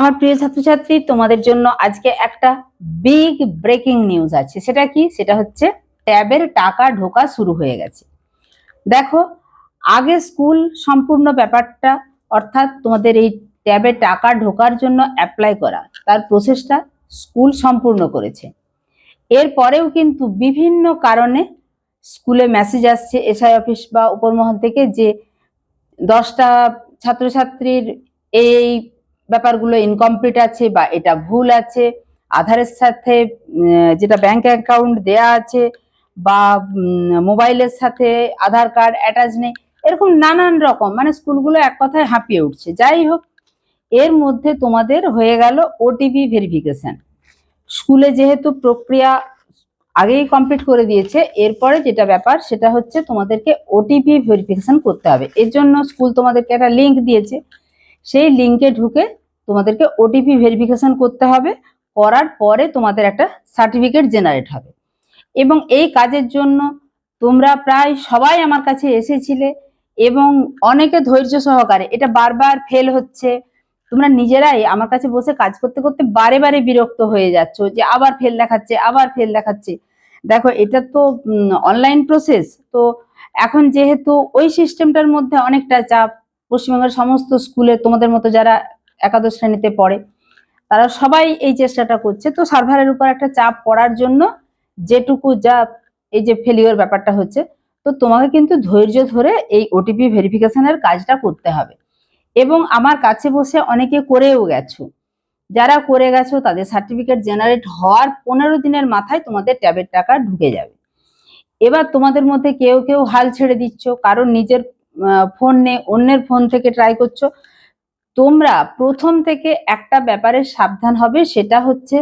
আমার প্রিয় ছাত্রছাত্রী, তোমাদের জন্য আজকে একটা বিগ ব্রেকিং নিউজ আছে। সেটা কি? সেটা হচ্ছে ট্যাবের টাকা ঢোকা শুরু হয়ে গেছে। দেখো, আগে স্কুল সম্পূর্ণ ব্যাপারটা, অর্থাৎ তোমাদের এই ট্যাবে টাকা ঢোকার জন্য অ্যাপ্লাই করা, তার প্রসেসটা স্কুল সম্পূর্ণ করেছে। এরপরেও কিন্তু বিভিন্ন কারণে স্কুলে মেসেজ আসছে এসআই অফিস বা উপরমহল থেকে যে দশটা ছাত্রছাত্রীর এই ব্যাপারগুলো ইনকমপ্লিট আছে বা এটা ভুল আছে, আধারের সাথে যেটা ব্যাংক অ্যাকাউন্ট দেয়া আছে বা মোবাইলের সাথে আধার কার্ড অ্যাটাচ নেই, এরকম নানান রকম মানে স্কুলগুলো এক কথায় হাঁপিয়ে উঠছে। যাই হোক, এর মধ্যে তোমাদের হয়ে গেল ওটিপি ভেরিফিকেশন স্কুলে যেহেতু প্রক্রিয়া আগেই কমপ্লিট করে দিয়েছে, এরপরে যেটা ব্যাপার সেটা হচ্ছে তোমাদেরকে ওটিপি ভেরিফিকেশন করতে হবে। এর জন্য স্কুল তোমাদেরকে একটা লিঙ্ক দিয়েছে। সেই লিঙ্কে ঢুকে তোমাদেরকে ওটিপি ভেরিফিকেশন করতে হবে, করার পরে তোমাদের একটা সার্টিফিকেট জেনারেট হবে। এবং এই কাজের জন্য তোমরা প্রায় সবাই আমার কাছে এসেছিলে এবং অনেকে ধৈর্য সহকারে, এটা বারবার ফেল হচ্ছে। তোমরা নিজেরাই আমার কাছে বসে কাজ করতে করতে বারে বারে বিরক্ত হয়ে যাচ্ছ যে আবার ফেল দেখাচ্ছে, আবার ফেল দেখাচ্ছে। দেখো, এটা তো অনলাইন প্রসেস তো এখন যেহেতু ওই সিস্টেমটার মধ্যে অনেকটা চাপ, পশ্চিমবঙ্গের সমস্ত স্কুলে তোমাদের মতো যারা একাদশ শ্রেণীতে পড়ে। তারা সবাই এই চেষ্টাটা করছে। তো সার্ভারের উপর একটা চাপ পড়ার জন্য যেটুকু যা এই যে ফেলিওর ব্যাপারটা হচ্ছে, তো তোমাকে কিন্তু ধৈর্য ধরে এই ওটিপি ভেরিফিকেশনের কাজটা করতে হবে। এবং আমার কাছে বসে অনেকে করেও গেছো। যারা করে গেছো, তাদের সার্টিফিকেট জেনারেট হওয়ার পনেরো দিনের মাথায় তোমাদের ট্যাবের টাকা ঢুকে যাবে। এবার তোমাদের মধ্যে কেউ কেউ হাল ছেড়ে দিচ্ছ, কারণ নিজের ফোন নেই অন্যের ফোন থেকে ট্রাই করছ। তোমরা প্রথম থেকে একটা ব্যাপারে সাবধান হবে, সেটা হচ্ছে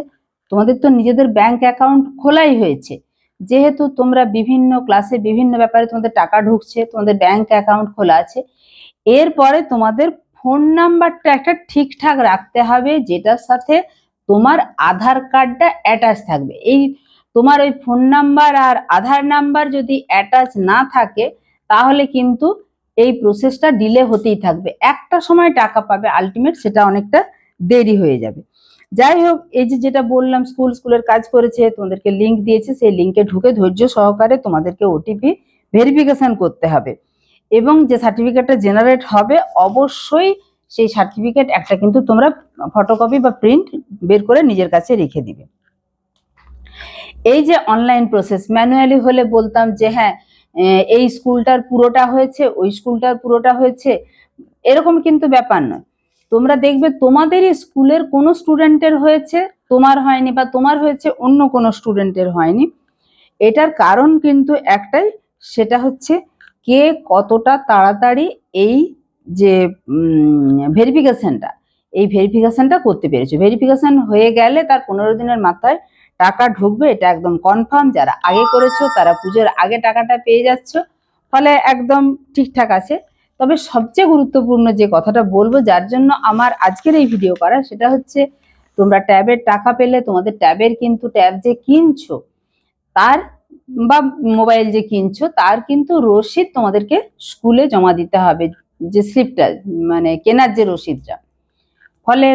তোমাদের তো নিজেদের ব্যাংক অ্যাকাউন্ট খোলাই হয়েছে। যেহেতু তোমরা বিভিন্ন ক্লাসে বিভিন্ন ব্যাপারে তোমাদের টাকা ঢুকছে, তোমাদের ব্যাংক অ্যাকাউন্ট খোলা আছে, এরপরে তোমাদের ফোন নাম্বারটা একটা ঠিকঠাক রাখতে হবে, যেটার সাথে তোমার আধার কার্ডটা অ্যাটাচ থাকবে। এই তোমার ওই ফোন নাম্বার আর আধার নাম্বার যদি অ্যাটাচ না থাকে, তাহলে কিন্তু এই প্রসেসটা ডিলে হতেই থাকবে। একটা সময় টাকা পাবে আলটিমেট সেটা অনেকটা দেরি হয়ে যাবে। যাই হোক, এই যে যেটা বললাম স্কুল স্কুলের কাজ করেছে, তোমাদেরকে লিংক দিয়েছে, সেই লিঙ্কে ঢুকে ধৈর্য সহকারে তোমাদেরকে ওটিপি ভেরিফিকেশন করতে হবে। এবং যে সার্টিফিকেটটা জেনারেট হবে, অবশ্যই সেই সার্টিফিকেট একটা কিন্তু তোমরা ফটোকপি বা প্রিন্ট বের করে নিজের কাছে রেখে দিবে। এই যে অনলাইন প্রসেস ম্যানুয়ালি হলে বলতাম যে হ্যাঁ এই স্কুলটার পুরোটা হয়েছে, ওই স্কুলটার পুরোটা হয়েছে। এরকম কিন্তু ব্যাপার নয়। তোমরা দেখবে তোমাদেরই স্কুলের কোনো স্টুডেন্টের হয়েছে, তোমার হয়নি বা তোমার হয়েছে অন্য কোনো স্টুডেন্টের হয়নি। এটার কারণ কিন্তু একটাই, সেটা হচ্ছে কে কতটা তাড়াতাড়ি এই যে ভেরিফিকেশনটা এই ভেরিফিকেশনটা করতে পেরেছে। ভেরিফিকেশন হয়ে গেলে তার পনেরো দিনের মাথায় টাকা ঢুকবে, এটা একদম কনফার্ম যারা আগে করেছ তারা পুজোর আগে টাকাটা পেয়ে যাচ্ছ। ফলে একদম ঠিকঠাক আছে। তবে সবচেয়ে গুরুত্বপূর্ণ যে কথাটা বলব, যার জন্য আমার আজকের এই ভিডিও করা, সেটা হচ্ছে তোমরা ট্যাবের টাকা পেলে, তোমাদের ট্যাবের কিন্তু ট্যাব যে কিনছো, তার বা মোবাইল যে কিনছো, তার কিন্তু রসিদ তোমাদেরকে স্কুলে জমা দিতে হবে, যে স্লিপটা মানে কেনার যে রসিদটা। ফলে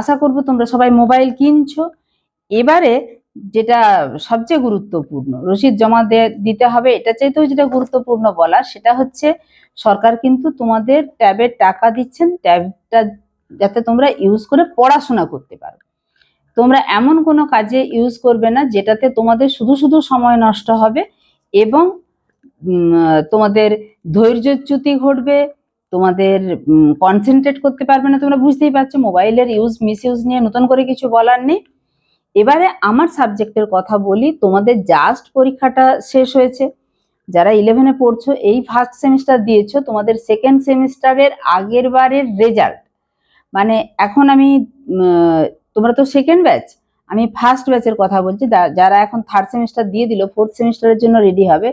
আশা করব তোমরা সবাই মোবাইল কিনছো। এবারে যেটা সবচেয়ে গুরুত্বপূর্ণ। রসিদ জমা দিতে হবে, এটা চাইতেও যেটা গুরুত্বপূর্ণ বলা, সেটা হচ্ছে সরকার কিন্তু তোমাদের ট্যাবের টাকা দিচ্ছেন ট্যাবটা যাতে তোমরা ইউজ করে পড়াশোনা করতে পারো। তোমরা এমন কোনো কাজে ইউজ করবে না, যেটাতে তোমাদের শুধু শুধু সময় নষ্ট হবে এবং তোমাদের ধৈর্যচ্যুতি ঘটবে, তোমাদের কনসেন্ট্রেট করতে পারবে না, তোমরা বুঝতেই পারছ মোবাইলের ইউজ মিস ইউজ নিয়ে নতুন করে কিছু বলার নেই। এবারে আমার সাবজেক্টের কথা বলি, তোমাদের জাস্ট পরীক্ষাটা শেষ হয়েছে। যারা ইলেভেনে পড়ছো, এই ফার্স্ট সেমিস্টার দিয়েছ, তোমাদের সেকেন্ড সেমিস্টারের আগের বারের রেজাল্ট মানে এখন আমি তোমরা তো সেকেন্ড ব্যাচ আমি ফার্স্ট ব্যাচের কথা বলছি। যারা এখন থার্ড সেমিস্টার দিয়ে দিল ফোর্থ সেমিস্টারের জন্য রেডি হবে।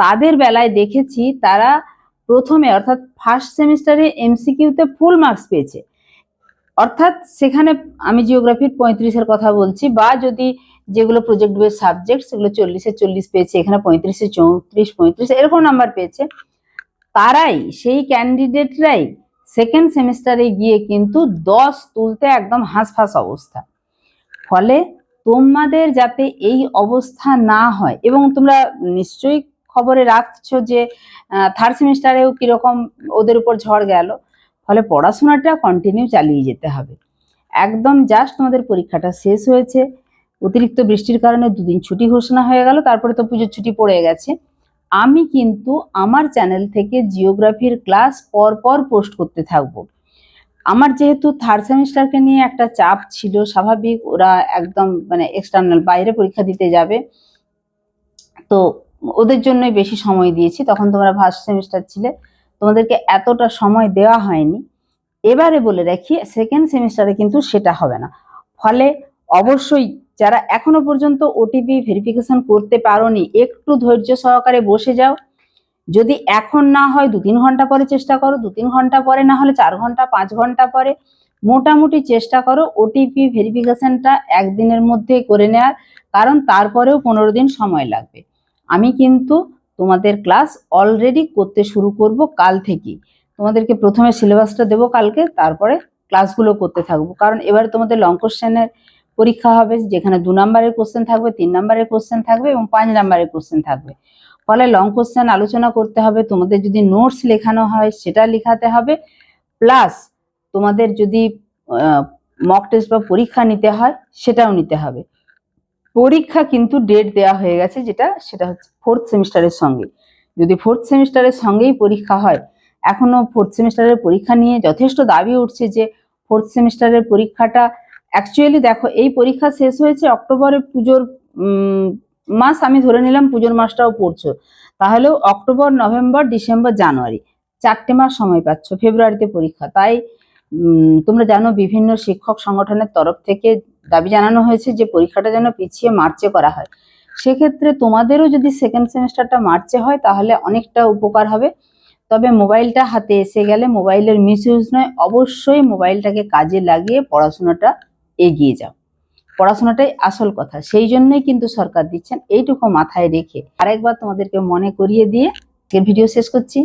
তাদের বেলায় দেখেছি, তারা প্রথমে অর্থাৎ ফার্স্ট সেমিস্টারে এমসিকিউতে ফুল মার্কস পেয়েছে। অর্থাৎ সেখানে আমি জিওগ্রাফির পঁয়ত্রিশের কথা বলছি, বা যদি যেগুলো প্রজেক্ট বেস সাবজেক্ট সেগুলো চল্লিশে চল্লিশ পেয়েছে, এখানে পঁয়ত্রিশে চৌত্রিশ, পঁয়ত্রিশ এরকম নাম্বার পেয়েছে, তারাই, সেই ক্যান্ডিডেটরাই সেকেন্ড সেমিস্টারে গিয়ে কিন্তু দশ তুলতে একদম হাঁসফাঁস অবস্থা। ফলে তোমাদের যাতে এই অবস্থা না হয়, এবং তোমরা নিশ্চয়ই খবরে রাখছো যে থার্ড সেমিস্টারেও কীরকম ওদের উপর ঝড় গেল ফলে পড়াশোনাটা কন্টিনিউ চালিয়ে যেতে হবে। একদম জাস্ট তোমাদের পরীক্ষাটা শেষ হয়েছে, অতিরিক্ত বৃষ্টির কারণে দুদিন ছুটি ঘোষণা হয়ে গেল, তারপরে তো পুজোর ছুটি পড়ে গেছে। আমি কিন্তু আমার চ্যানেল থেকে জিওগ্রাফির ক্লাস পর পর পোস্ট করতে থাকব। আমার যেহেতু থার্ড সেমিস্টারকে নিয়ে একটা চাপ ছিল, স্বাভাবিক ওরা একদম মানে এক্সটার্নাল বাইরে পরীক্ষা দিতে যাবে। তো ওদের জন্যই বেশি সময় দিয়েছি, তখন তোমরা ফার্স্ট সেমিস্টার ছিলে। তোমাদেরকে এতটা সময় দেওয়া হয়নি। এবারে বলে রাখি সেকেন্ড সেমিস্টারে কিন্তু সেটা হবে না। ফলে অবশ্যই যারা এখনও পর্যন্ত ওটিপি ভেরিফিকেশন করতে পারোনি, একটু ধৈর্য সহকারে বসে যাও। যদি এখন না হয় দু তিন ঘণ্টা পরে চেষ্টা করো দু তিন ঘণ্টা পরে, না হলে চার ঘণ্টা, পাঁচ ঘণ্টা পরে মোটামুটি চেষ্টা করো ওটিপি ভেরিফিকেশনটা একদিনের মধ্যে করে নেওয়ার, কারণ তারপরেও পনেরো দিন সময় লাগবে। আমি কিন্তু তোমাদের ক্লাস অলরেডি করতে শুরু করব কাল থেকেই তোমাদেরকে প্রথমে সিলেবাসটা দেবো কালকে, তারপরে ক্লাসগুলো করতে থাকব। কারণ এবারে তোমাদের লং কোশ্চেনের পরীক্ষা হবে, যেখানে দু নম্বরের কোশ্চেন থাকবে, তিন নম্বরের কোশ্চেন থাকবে এবং পাঁচ নম্বরের কোশ্চেন থাকবে। ফলে লং কোশ্চেন আলোচনা করতে হবে, তোমাদের যদি নোটস লেখানো হয় সেটা লেখাতে হবে প্লাস তোমাদের যদি মক টেস্ট বা পরীক্ষা নিতে হয় সেটাও নিতে হবে। পরীক্ষা কিন্তু ডেট দেওয়া হয়ে গেছে, যেটা সেটা হচ্ছে ফোর্থ সেমিস্টারের সঙ্গে। যদি ফোর্থ সেমিস্টারের সঙ্গেই পরীক্ষা হয়, এখনও ফোর্থ সেমিস্টারের পরীক্ষা নিয়ে যথেষ্ট দাবি উঠছে যে ফোর্থ সেমিস্টারের পরীক্ষাটা অ্যাকচুয়ালি দেখো, এই পরীক্ষা শেষ হয়েছে অক্টোবরে পুজোর মাস আমি ধরে নিলাম পুজোর মাসটাও পড়ছো। তাহলেও অক্টোবর, নভেম্বর, ডিসেম্বর, জানুয়ারি, চারটে মাস সময় পাচ্ছ ফেব্রুয়ারিতে পরীক্ষা। তাই তোমরা জানো বিভিন্ন শিক্ষক সংগঠনের তরফ থেকে দাবি জানানো হয়েছে যে পরীক্ষাটা যেন পিছিয়ে মার্চে করা হয়। সেক্ষেত্রে তোমাদেরও যদি সেকেন্ড সেমিস্টারটা মার্চে হয়, তাহলে অনেকটা উপকার হবে। তবে মোবাইলটা হাতে এসে গেলে মোবাইলের মিসইউজ নয়, অবশ্যই মোবাইলটাকে কাজে লাগিয়ে পড়াশোনাটা এগিয়ে যাও। পড়াশোনাটাই আসল কথা। সেই জন্যই কিন্তু সরকার দিচ্ছেন এইটুকু মাথায় রেখে। আরেকবার তোমাদেরকে মনে করিয়ে দিয়ে ভিডিও শেষ করছি।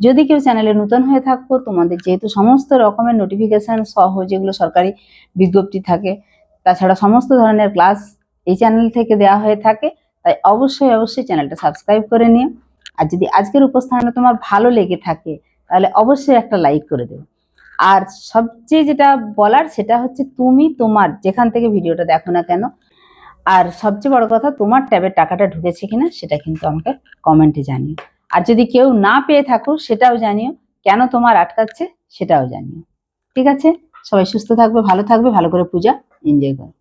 যদি কেউ চ্যানেলে নতুন হয়ে থাকো, তোমাদের যেহেতু সমস্ত রকমের নোটিফিকেশন সহ যেগুলো সরকারি বিজ্ঞপ্তি থাকে তাছাড়া সমস্ত ধরনের ক্লাস এই চ্যানেল থেকে দেওয়া হয়ে থাকে, তাই অবশ্যই অবশ্যই চ্যানেলটা সাবস্ক্রাইব করে নিও। আর যদি আজকের উপস্থানটা তোমার ভালো লেগে থাকে, তাহলে অবশ্যই একটা লাইক করে দেবে আর সবচেয়ে যেটা বলার সেটা হচ্ছে তুমি তোমার, যেখান থেকে ভিডিওটা দেখো না কেন, আর সবচেয়ে বড় কথা তোমার ট্যাবের টাকাটা ঢুকেছে কিনা, সেটা কিন্তু আমাকে কমেন্টে জানিও। আর যদি কেউ না পেয়ে থাকো, সেটাও জানিও। কেন তোমার আটকাচ্ছে, সেটাও জানিও। ঠিক আছে? সবাই সুস্থ থাকবে ভালো থাকবে ভালো করে পূজা এনজয় করো।